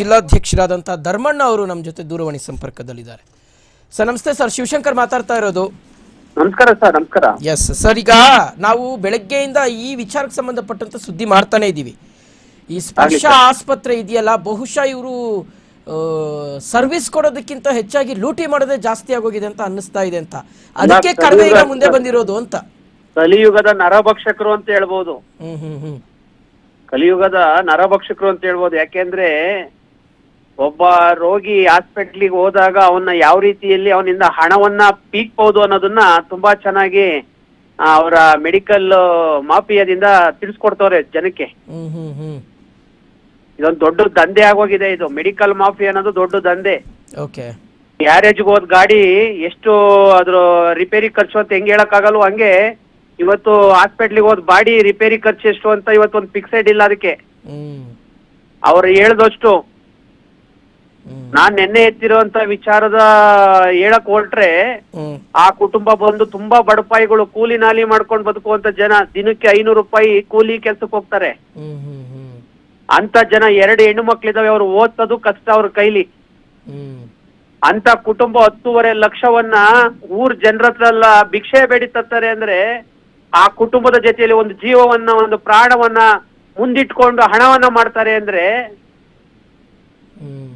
ಜಿಲ್ಲಾಧ್ಯಕ್ಷರಾದಂಥ ಧರ್ಮಣ್ಣ ಅವರು ನಮ್ಮ ಜೊತೆ ದೂರವಾಣಿ ಸಂಪರ್ಕದಲ್ಲಿದ್ದಾರೆ. ಸರ್ ನಮಸ್ತೆ ಸರ್ ಶಿವಶಂಕರ್ ಮಾತಾಡ್ತಾ ಇರೋದು? ನಮಸ್ಕಾರ ಸರ್ ನಮಸ್ಕಾರ. ಎಸ್ ಸರ್ ಈಗ ನಾವು ಬೆಳಗ್ಗೆಯಿಂದ ಈ ವಿಚಾರಕ್ಕೆ ಸಂಬಂಧಪಟ್ಟಂತ ಸುದ್ದಿ ಮಾಡ್ತಾನೆ ಇದ್ದೀವಿ. ಈ ಸ್ಪರ್ಶ ಆಸ್ಪತ್ರೆ ಇದೆಯಲ್ಲ ಬಹುಶಃ ಇವರು ಸರ್ವಿಸ್ ಕೊಡೋದಕ್ಕಿಂತ ಹೆಚ್ಚಾಗಿ ಲೂಟಿ ಮಾಡೋದೇ ಜಾಸ್ತಿ ಆಗೋಗಿದೆ ಅಂತ ಅನ್ನಿಸ್ತಾ ಇದೆ ಅಂತ. ಅದಕ್ಕೆ ಕಡಿಮೆ ಈಗ ಮುಂದೆ ಬಂದಿರೋದು ಅಂತ. ಕಲಿಯುಗದ ನರಭಕ್ಷಕರು ಅಂತ ಹೇಳ್ಬೋದು. ಹ್ಮ್ ಹ್ಮ್ ಹ್ಮ್. ಕಲಿಯುಗದ ನರಭಕ್ಷಕರು ಅಂತ ಹೇಳ್ಬೋದು. ಯಾಕೆಂದ್ರೆ ಒಬ್ಬ ರೋಗಿ ಹಾಸ್ಪಿಟ್ಲಿಗೆ ಹೋದಾಗ ಅವನ್ನ ಯಾವ ರೀತಿಯಲ್ಲಿ ಅವನಿಂದ ಹಣವನ್ನ ಪೀಕ್ಬಹುದು ಅನ್ನೋದನ್ನ ತುಂಬಾ ಚೆನ್ನಾಗಿ ಅವರ ಮೆಡಿಕಲ್ ಮಾಫಿಯಾದಿಂದ ತಿಳಿಸ್ಕೊಡ್ತವ್ರೆ ಜನಕ್ಕೆ. ಇದೊಂದು ದೊಡ್ಡ ದಂಧೆ ಆಗೋಗಿದೆ ಇದು. ಮೆಡಿಕಲ್ ಮಾಫಿ ಅನ್ನೋದು ದೊಡ್ಡ ದಂಧೆ. ಓಕೆ. ಗ್ಯಾರೇಜ್ಗೆ ಹೋದ್ ಗಾಡಿ ಎಷ್ಟು ಅದ್ರ ರಿಪೇರಿ ಖರ್ಚು ಅಂತ ಹೆಂಗ್ ಹೇಳಕ್ಕಾಗಲ್ವೋ ಹಂಗೆ ಇವತ್ತು ಹಾಸ್ಪಿಟ್ಲಿಗೆ ಹೋದ್ ಬಾಡಿ ರಿಪೇರಿ ಖರ್ಚು ಎಷ್ಟು ಅಂತ ಇವತ್ತು ಒಂದು ಫಿಕ್ಸೆಡ್ ಇಲ್ಲ ಅದಕ್ಕೆ. ಅವ್ರು ಹೇಳ್ದಷ್ಟು ನಾನ್ ನಿನ್ನೆ ಎತ್ತಿರುವಂತ ವಿಚಾರದ ಹೇಳಕ್ ಹೊರಟ್ರೆ ಆ ಕುಟುಂಬ ಬಂದು ತುಂಬಾ ಬಡಪಾಯಿಗಳು ಕೂಲಿ ನಾಲಿ ಮಾಡ್ಕೊಂಡು ಬದುಕುವಂತ ಜನ ದಿನಕ್ಕೆ ಐನೂರು ರೂಪಾಯಿ ಕೂಲಿ ಕೆಲ್ಸಕ್ಕೆ ಹೋಗ್ತಾರೆ. ಅಂತ ಜನ ಎರಡು ಹೆಣ್ಣು ಮಕ್ಳಿದಾವೆ ಅವ್ರು ಓದ್ತದು ಕಷ್ಟ ಅವ್ರ ಕೈಲಿ. ಅಂತ ಕುಟುಂಬ ಹತ್ತೂವರೆ ಲಕ್ಷವನ್ನ ಊರ್ ಜನರ ಹತ್ರ ಎಲ್ಲ ಭಿಕ್ಷೆ ಬೇಡಿ ತತ್ತಾರೆ ಅಂದ್ರೆ ಆ ಕುಟುಂಬದ ಜೊತೆಯಲ್ಲಿ ಒಂದು ಜೀವವನ್ನ ಒಂದು ಪ್ರಾಣವನ್ನ ಮುಂದಿಟ್ಕೊಂಡು ಹಣವನ್ನ ಮಾಡ್ತಾರೆ ಅಂದ್ರೆ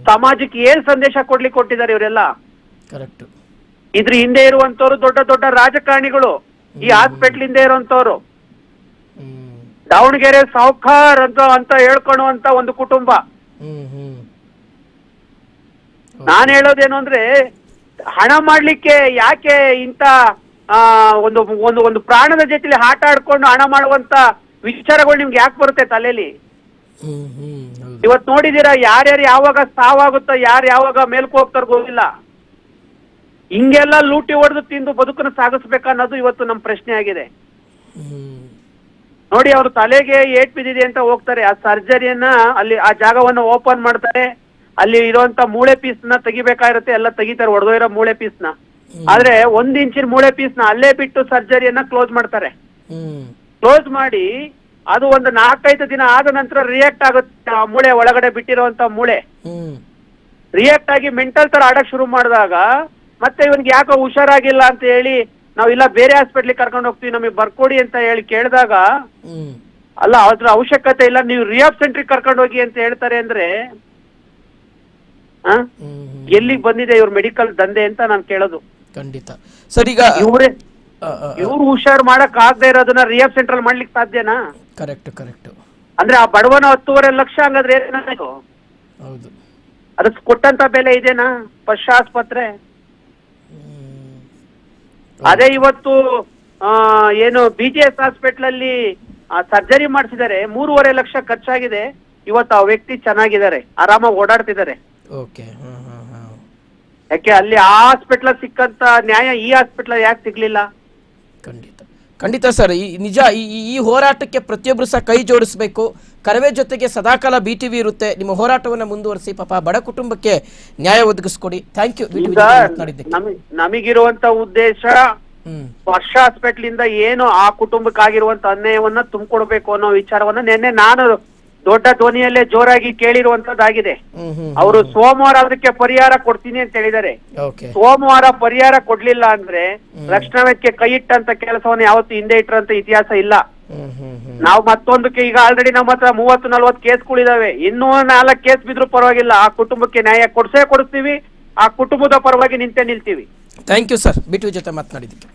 ಸಮಾಜಕ್ಕೆ ಏನ್ ಸಂದೇಶ ಕೊಡ್ಲಿಕ್ಕೆ ಕೊಟ್ಟಿದ್ದಾರೆ ಇವರೆಲ್ಲ? ಕರೆಕ್ಟ್ ಇದ್ರ ಹಿಂದೆ ಇರುವಂತವ್ರು ದೊಡ್ಡ ದೊಡ್ಡ ರಾಜಕಾರಣಿಗಳು. ಈ ಹಾಸ್ಪಿಟ್ಲ್ ಹಿಂದೆ ಇರುವಂತವ್ರು ದಾವಣಗೆರೆ ಸಾಹುಕಾರ್ ಅಂತ ಅಂತ ಹೇಳ್ಕೊಳ್ಳುವಂತ ಒಂದು ಕುಟುಂಬ. ನಾನು ಹೇಳೋದೇನು ಅಂದ್ರೆ ಹಣ ಮಾಡ್ಲಿಕ್ಕೆ ಯಾಕೆ ಇಂತ ಒಂದು ಒಂದು ಒಂದು ಪ್ರಾಣದ ಜೊತೆಲಿ ಆಟ ಆಡ್ಕೊಂಡು ಹಣ ಮಾಡುವಂತ ವಿಚಾರಗಳು ನಿಮ್ಗೆ ಯಾಕೆ ಬರುತ್ತೆ ತಲೆಯಲ್ಲಿ ಇವತ್ ನೋಡಿದೀರಾ ಯಾರ್ಯಾರು ಯಾವಾಗ ಸಾವಾಗುತ್ತೋ ಯಾರು ಯಾವಾಗ ಮೇಲ್ಕು ಹೋಗ್ತಾರ ಗೊತ್ತಿಲ್ಲ. ಹಿಂಗೆಲ್ಲ ಲೂಟಿ ಹೊಡೆದು ತಿಂದು ಬದುಕನ್ನು ಸಾಗಿಸ್ಬೇಕನ್ನೋದು ಇವತ್ತು ನಮ್ಮ ಪ್ರಶ್ನೆ ಆಗಿದೆ. ನೋಡಿ ಅವ್ರ ತಲೆಗೆ ಏಟ್ ಬಿದ್ದಿದೆ ಅಂತ ಹೋಗ್ತಾರೆ. ಆ ಸರ್ಜರಿಯನ್ನ ಅಲ್ಲಿ ಆ ಜಾಗವನ್ನ ಓಪನ್ ಮಾಡ್ತಾರೆ. ಅಲ್ಲಿ ಇರುವಂತ ಮೂಳೆ ಪೀಸ್ನ ತೆಗಿಬೇಕಾಗಿರುತ್ತೆ ಎಲ್ಲ ತೆಗಿತಾರೆ ಹೊಡೆದೋಗಿರೋ ಮೂಳೆ ಪೀಸ್ನ ಆದ್ರೆ ಒಂದ್ ಇಂಚಿನ ಮೂಳೆ ಪೀಸ್ನ ಅಲ್ಲೇ ಬಿಟ್ಟು ಸರ್ಜರಿಯನ್ನ ಕ್ಲೋಸ್ ಮಾಡ್ತಾರೆ. ಕ್ಲೋಸ್ ಮಾಡಿ ಅದು ಒಂದು ನಾಲ್ಕೈದು ದಿನ ಆದ ನಂತರ ರಿಯಾಕ್ಟ್ ಆಗುತ್ತೆ ಆ ಮೂಳೆ ಒಳಗಡೆ ಬಿಟ್ಟಿರುವಂತ ಮೂಳೆ. ರಿಯಾಕ್ಟ್ ಆಗಿ ಮೆಂಟಲ್ ತರ ಆಡಕ್ ಶುರು ಮಾಡಿದಾಗ ಮತ್ತೆ ಇವನ್ಗೆ ಯಾಕೋ ಹುಷಾರಾಗಿಲ್ಲ ಅಂತ ಹೇಳಿ ನಾವ್ ಇಲ್ಲ ಬೇರೆ ಹಾಸ್ಪಿಟ್ಲಿಗೆ ಕರ್ಕೊಂಡು ಹೋಗ್ತೀವಿ ನಮಗೆ ಬರ್ಕೊಡಿ ಅಂತ ಹೇಳಿ ಕೇಳಿದಾಗ ಅಲ್ಲ ಅದ್ರ ಅವಶ್ಯಕತೆ ಇಲ್ಲ ನೀವು ರಿಯಾಬ್ ಸೆಂಟ್ರಿಗೆ ಕರ್ಕೊಂಡು ಹೋಗಿ ಅಂತ ಹೇಳ್ತಾರೆ ಅಂದ್ರೆ ಎಲ್ಲಿಗ್ ಬಂದಿದೆ ಇವ್ರ ಮೆಡಿಕಲ್ ದಂಧೆ ಅಂತ ನಾನು ಕೇಳೋದು. ಖಂಡಿತ. ಸರಿ ಈಗ ಇವ್ರೇ ಇವ್ರು ಹುಷಾರ್ ಮಾಡಕ್ ಆಗದೆ ಇರೋದನ್ನ ರಿಯಾಬ್ ಸೆಂಟ್ರಲ್ ಮಾಡ್ಲಿಕ್ಕೆ ಸಾಧ್ಯನಾ? ಕರೆಕ್ಟ್ ಕರೆಕ್ಟ್ ಅಂದ್ರೆ ಆ ಬಡವನ ಹತ್ತುವರೆ ಲಕ್ಷ ಹಂಗಾದ್ರೆ ಏನಾಯ್ತು ಹೌದು. ಅದಕ್ಕೆ ಕೊಟ್ಟಂತ ಬೆಲೆ ಇದೇನಾ? ಪಶು ಆಸ್ಪತ್ರೆ ಅದೇ ಇವತ್ತು ಆ, ಏನು ಬಿ ಜಿ ಎಸ್ ಹಾಸ್ಪಿಟಲ್ ಅಲ್ಲಿ ಸರ್ಜರಿ ಮಾಡಿಸಿದ್ದಾರೆ. ಮೂರುವರೆ ಲಕ್ಷ ಖರ್ಚಾಗಿದೆ. ಇವತ್ತು ಆ ವ್ಯಕ್ತಿ ಚೆನ್ನಾಗಿದ್ದಾರೆ. ಆರಾಮಾಗಿ ಓಡಾಡ್ತಿದ್ದಾರೆ. ಓಕೆ ಹಾಂ ಹಾಂ ಹಾಂ ಯಾಕೆ ಅಲ್ಲಿ ಆ ಹಾಸ್ಪಿಟ್ಲ್ ಸಿಕ್ಕಂತ ನ್ಯಾಯ ಈ ಹಾಸ್ಪಿಟ್ಲ್ ಯಾಕೆ ಸಿಗ್ಲಿಲ್ಲ? ಖಂಡಿತ. ಖಂಡಿತ ಸರ್ ಈ ನಿಜ ಈ ಈ- ಹೋರಾಟಕ್ಕೆ ಪ್ರತಿಯೊಬ್ಬರು ಸಹ ಕೈ ಜೋಡಿಸಬೇಕು. ಕರವೇ ಜೊತೆಗೆ ಸದಾಕಾಲ ಬಿ ಟಿ ವಿ ಇರುತ್ತೆ. ನಿಮ್ಮ ಹೋರಾಟವನ್ನು ಮುಂದುವರಿಸಿ ಪಾಪ ಬಡ ಕುಟುಂಬಕ್ಕೆ ನ್ಯಾಯ ಒದಗಿಸ್ಕೊಡಿ. ಥ್ಯಾಂಕ್ ಯು ನಮಗಿರುವಂತ ಉದ್ದೇಶ ಹ್ಮ್. ವರ್ಷ ಹಾಸ್ಪಿಟ್ಲ್ ಇಂದ ಏನು ಆ ಕುಟುಂಬಕ್ಕಾಗಿರುವಂತ ಅನ್ಯಾಯವನ್ನ ತುಂಬಿಕೊಡ್ಬೇಕು ಅನ್ನೋ ವಿಚಾರವನ್ನ ನಿನ್ನೆ ನಾನು ದೊಡ್ಡ ಧ್ವನಿಯಲ್ಲೇ ಜೋರಾಗಿ ಕೇಳಿರುವಂತದ್ದಾಗಿದೆ. ಅವರು ಸೋಮವಾರ ಅದಕ್ಕೆ ಪರಿಹಾರ ಕೊಡ್ತೀನಿ ಅಂತ ಹೇಳಿದ್ದಾರೆ. ಸೋಮವಾರ ಪರಿಹಾರ ಕೊಡ್ಲಿಲ್ಲ ಅಂದ್ರೆ ರಕ್ಷಣಾ ವೆಚ್ಚಕ್ಕೆ ಕೈ ಇಟ್ಟಂತ ಕೆಲಸವನ್ನು ಯಾವತ್ತು ಹಿಂದೆ ಇಟ್ಟರಂತ ಇತಿಹಾಸ ಇಲ್ಲ. ನಾವು ಮತ್ತೊಂದಕ್ಕೆ ಈಗ ಆಲ್ರೆಡಿ ನಮ್ಮ ಹತ್ರ ಮೂವತ್ತು ನಲ್ವತ್ತು ಕೇಸ್ಗಳಿದಾವೆ. ಇನ್ನೂ ನಾಲ್ಕು ಕೇಸ್ ಬಿದ್ರು ಪರವಾಗಿಲ್ಲ. ಆ ಕುಟುಂಬಕ್ಕೆ ನ್ಯಾಯ ಕೊಡ್ಸೇ ಕೊಡಿಸ್ತೀವಿ. ಆ ಕುಟುಂಬದ ಪರವಾಗಿ ನಿಂತೆ ನಿಲ್ತೀವಿ. ಥ್ಯಾಂಕ್ ಯು ಸರ್ ಬಿಟ್ಟು ಜೊತೆ ಮಾತನಾಡಿದ್ದಕ್ಕೆ.